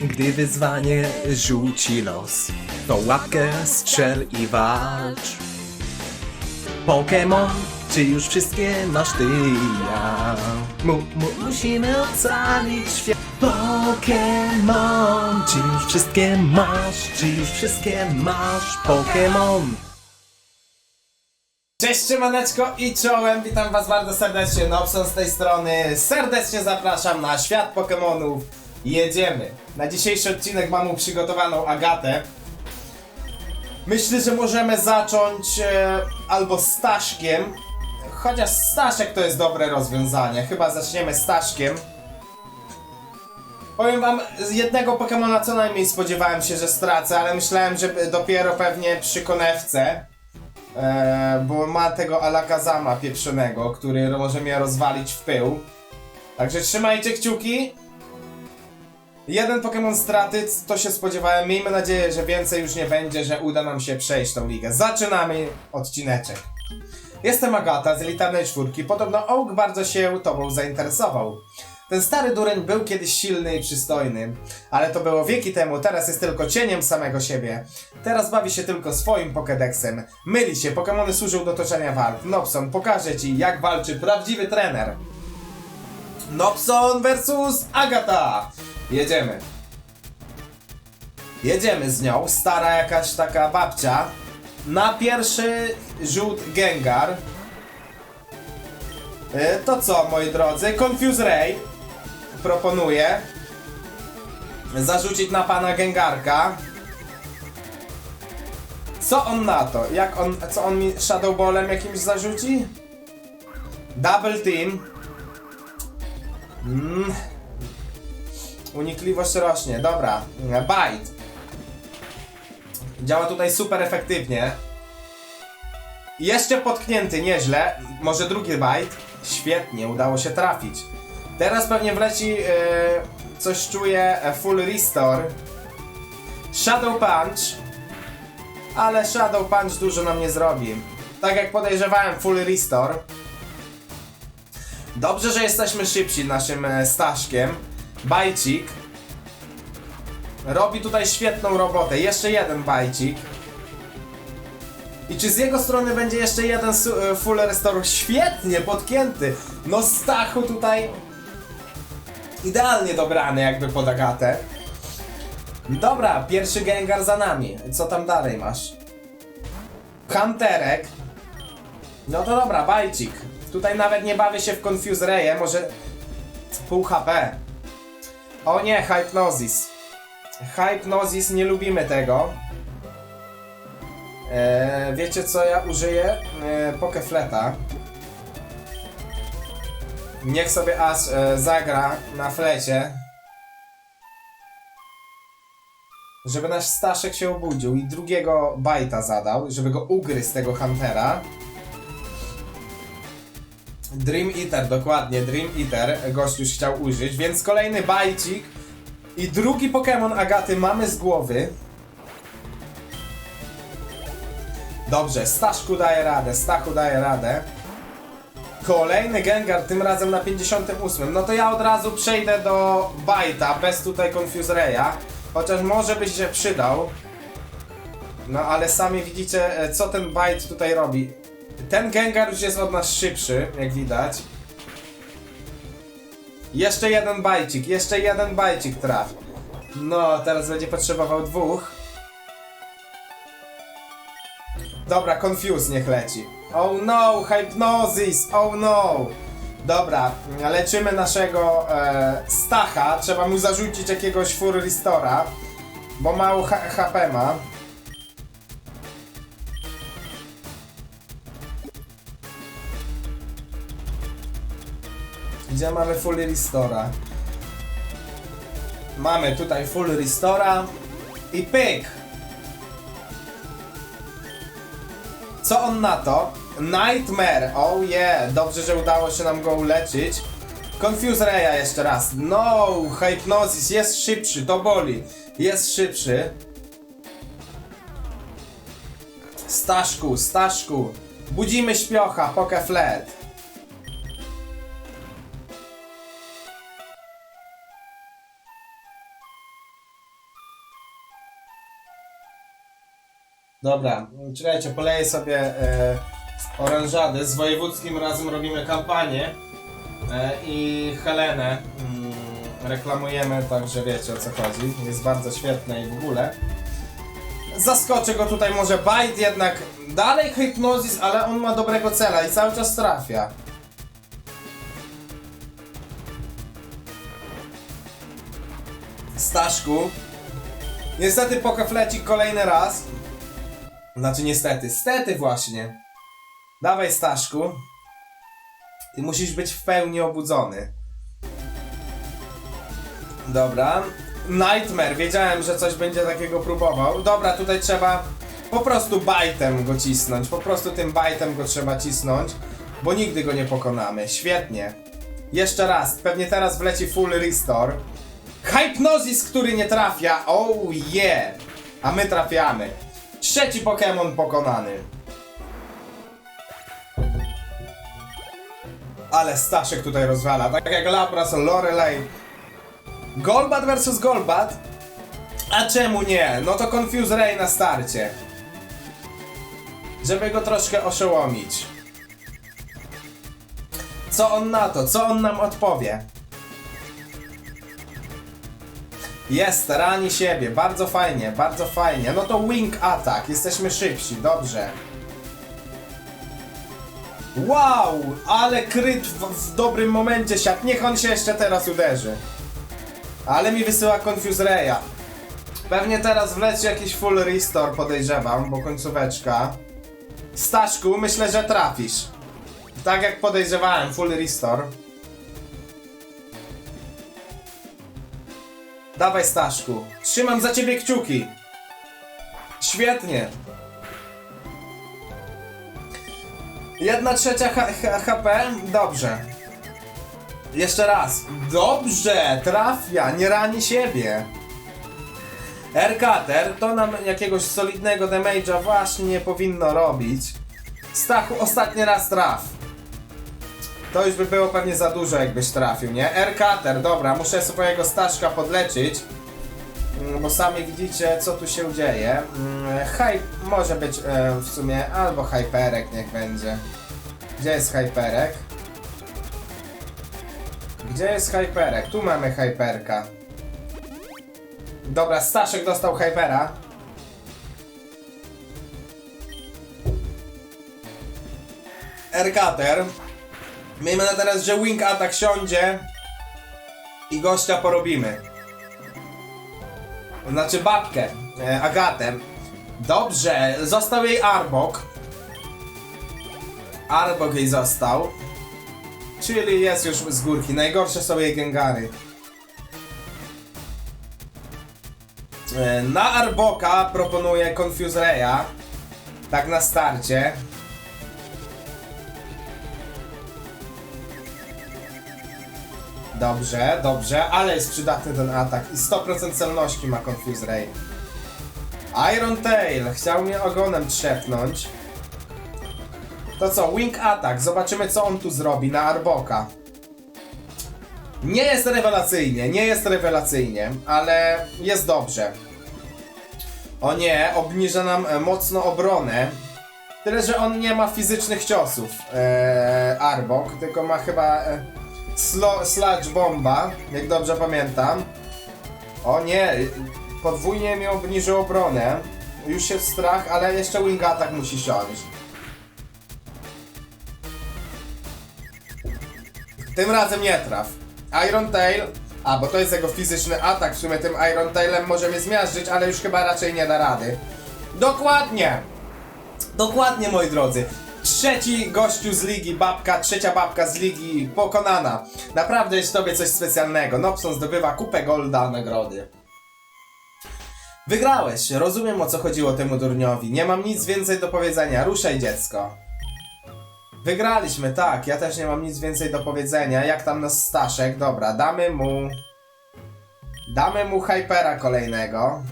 Gdy wyzwanie rzuci los, to łapkę strzel i walcz. Pokémon, czy już wszystkie masz ty i ja? Mu, mu, musimy ocalić świat. Pokémon, czy już wszystkie masz? Czy już wszystkie masz? Pokémon. Cześć, siemaneczko i czołem, witam was bardzo serdecznie, Nobson z tej strony. Serdecznie zapraszam na świat Pokemonów. Jedziemy. Na dzisiejszy odcinek mam przygotowaną Agatę. Myślę, że możemy zacząć e, albo Staszkiem, chociaż Staszek to jest dobre rozwiązanie. Chyba zaczniemy Staszkiem. Powiem wam, z jednego Pokemona co najmniej spodziewałem się, że stracę, ale myślałem, że dopiero pewnie przy konewce. E, bo ma tego Alakazama pieprzonego, który może mnie rozwalić w pył. Także trzymajcie kciuki. Jeden Pokémon straty, to się spodziewałem. Miejmy nadzieję, że więcej już nie będzie, że uda nam się przejść tą ligę. Zaczynamy odcineczek. Jestem Agata z elitarnej czwórki. Podobno Oak bardzo się tobą zainteresował. Ten stary dureń był kiedyś silny i przystojny, ale to było wieki temu, teraz jest tylko cieniem samego siebie. Teraz bawi się tylko swoim Pokédexem. Myli się, Pokémony służą do toczenia walk. Nobson, pokażę ci, jak walczy prawdziwy trener. Nobson versus Agata! Jedziemy. Jedziemy z nią, stara jakaś taka babcia. Na pierwszy rzut Gengar. Y, To co, moi drodzy? Confuse Ray proponuję zarzucić na pana Gengarka. Co on na to? Jak on, co on mi Shadow Ballem jakimś zarzuci? Double Team. Mm. Unikliwość rośnie, dobra. Bite. Działa tutaj super efektywnie. Jeszcze potknięty, nieźle. Może drugi bite. Świetnie, udało się trafić. Teraz pewnie wleci e, coś czuję e, full restore. Shadow Punch. Ale Shadow Punch dużo nam nie zrobi. Tak jak podejrzewałem, full restore. Dobrze, że jesteśmy szybsi naszym e, Staszkiem. Bajcik. Robi tutaj świetną robotę. Jeszcze jeden bajcik. I czy z jego strony będzie jeszcze jeden e, full restore? Świetnie, podkięty. No Stachu tutaj idealnie dobrany jakby pod Agatę. Dobra, pierwszy Gengar za nami. Co tam dalej masz? Hunterek. No to dobra, bajcik. Tutaj nawet nie bawię się w Confuse Ray'e, może pół HP. O nie, Hypnosis. Hypnosis, nie lubimy tego. Eee, wiecie co ja użyję? Eee, Pokefleta. Niech sobie Ash e, zagra na flecie. Żeby nasz Staszek się obudził i drugiego bajta zadał, żeby go ugryzł tego Huntera. Dream Eater, dokładnie, Dream Eater gość już chciał użyć, więc kolejny bajcik i drugi Pokémon Agaty mamy z głowy. Dobrze, Staszku daje radę, Stachu daje radę. Kolejny Gengar, tym razem na 58. No to ja od razu przejdę do Bajta, bez tutaj Confuse Raya. Chociaż może by się przydał. No ale sami widzicie, e, co ten Bite tutaj robi. Ten Gengar już jest od nas szybszy, jak widać. Jeszcze jeden bajcik, jeszcze jeden bajcik traf. No, teraz będzie potrzebował dwóch. Dobra, Confuse niech leci. Oh no, Hypnosis, oh no. Dobra, leczymy naszego e, Stacha. Trzeba mu zarzucić jakiegoś Full Restora, bo mało HP ma. Gdzie mamy Full Restora? Mamy tutaj Full Restora i pyk! Co on na to? Nightmare, oh yeah, dobrze, że udało się nam go uleczyć. Confuse Raya jeszcze raz. No, Hypnosis jest szybszy, to boli. Jest szybszy. Staszku, Staszku. Budzimy śpiocha, poke flat. Dobra, czekajcie, poleję sobie e, oranżadę. Z wojewódzkim razem robimy kampanię. E, I Helenę mm, reklamujemy, także wiecie o co chodzi. Jest bardzo świetne i w ogóle. Zaskoczę go tutaj może Bite, jednak dalej Hypnozis, ale on ma dobrego cela i cały czas trafia. Staszku. Niestety pokaflecik kolejny raz. Znaczy niestety, stety właśnie. Dawaj Staszku. Ty musisz być w pełni obudzony. Dobra. Nightmare, wiedziałem, że coś będzie takiego próbował. Dobra, tutaj trzeba po prostu bajtem go cisnąć. Po prostu tym bajtem go trzeba cisnąć, bo nigdy go nie pokonamy. Świetnie. Jeszcze raz, pewnie teraz wleci full restore. Hypnozis, który nie trafia. Oh yeah! A my trafiamy. Trzeci Pokémon pokonany. Ale Staszek tutaj rozwala. Tak jak Lapras, Lorelei. Golbat versus Golbat? A czemu nie? No to Confuse Ray na starcie. Żeby go troszkę oszołomić. Co on na to? Co on nam odpowie? Jest, rani siebie, bardzo fajnie, bardzo fajnie. No to wing attack, jesteśmy szybsi, dobrze. Wow, ale kryt w, w dobrym momencie siadł. Niech on się jeszcze teraz uderzy. Ale mi wysyła Confuse Raya. Pewnie teraz wleci jakiś full restore, podejrzewam, bo końcóweczka. Staszku, myślę, że trafisz. Tak jak podejrzewałem, full restore. Dawaj Staszku, trzymam za ciebie kciuki. Świetnie. Jedna trzecia HP? Dobrze. Jeszcze raz. Dobrze, trafia, nie rani siebie. Aircutter to nam jakiegoś solidnego damage'a właśnie nie powinno robić. Stachu, ostatni raz traf. To już by było pewnie za dużo, jakbyś trafił, nie? Aircutter, dobra, muszę swojego Staszka podleczyć. Mm, Bo sami widzicie, co tu się dzieje. Mm, Hype może być e, w sumie albo Hyperek, niech będzie. Gdzie jest Hyperek? Gdzie jest Hyperek? Tu mamy Hyperka. Dobra, Staszek dostał Hypera. Aircutter. Miejmy na teraz, że Wing Attack siądzie i gościa porobimy. Znaczy babkę, e, Agatę. Dobrze, został jej Arbok. Arbok jej został. Czyli jest już z górki. Najgorsze są jej Gengary. E, Na Arboka proponuję Confuse Raya. Tak na starcie. Dobrze, dobrze, ale jest przydatny ten atak i 100% celności ma Confuse Ray. Iron Tail chciał mnie ogonem trzepnąć. To co, Wing Attack, zobaczymy co on tu zrobi na Arboka. Nie jest rewelacyjnie, nie jest rewelacyjnie, ale jest dobrze. O nie, obniża nam e, mocno obronę. Tyle, że on nie ma fizycznych ciosów, e, Arbok, tylko ma chyba e, Sludge Bomba, jak dobrze pamiętam. O nie, podwójnie mi obniżył obronę. Już się strach, ale jeszcze Wing Attack musi siąść. Tym razem nie traf. Iron Tail, a bo to jest jego fizyczny atak, w sumie tym Iron Tailem może mnie zmiażdżyć, ale już chyba raczej nie da rady. Dokładnie! Dokładnie, moi drodzy. Trzeci gościu z ligi, babka, trzecia babka z ligi pokonana. Naprawdę jest w tobie coś specjalnego. Nopson zdobywa kupę golda nagrody. Wygrałeś, rozumiem o co chodziło temu durniowi. Nie mam nic więcej do powiedzenia. Ruszaj dziecko. Wygraliśmy, tak. Ja też nie mam nic więcej do powiedzenia. Jak tam nasz Staszek? Dobra, damy mu... Damy mu Hypera kolejnego.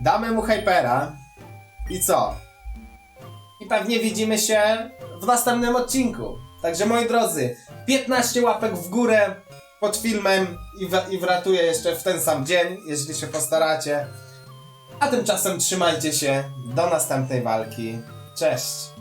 Damy mu Hypera. I co? I pewnie widzimy się w następnym odcinku. Także moi drodzy, 15 łapek w górę, pod filmem i, w, i wratuję jeszcze w ten sam dzień, jeśli się postaracie. A tymczasem trzymajcie się, do następnej walki. Cześć!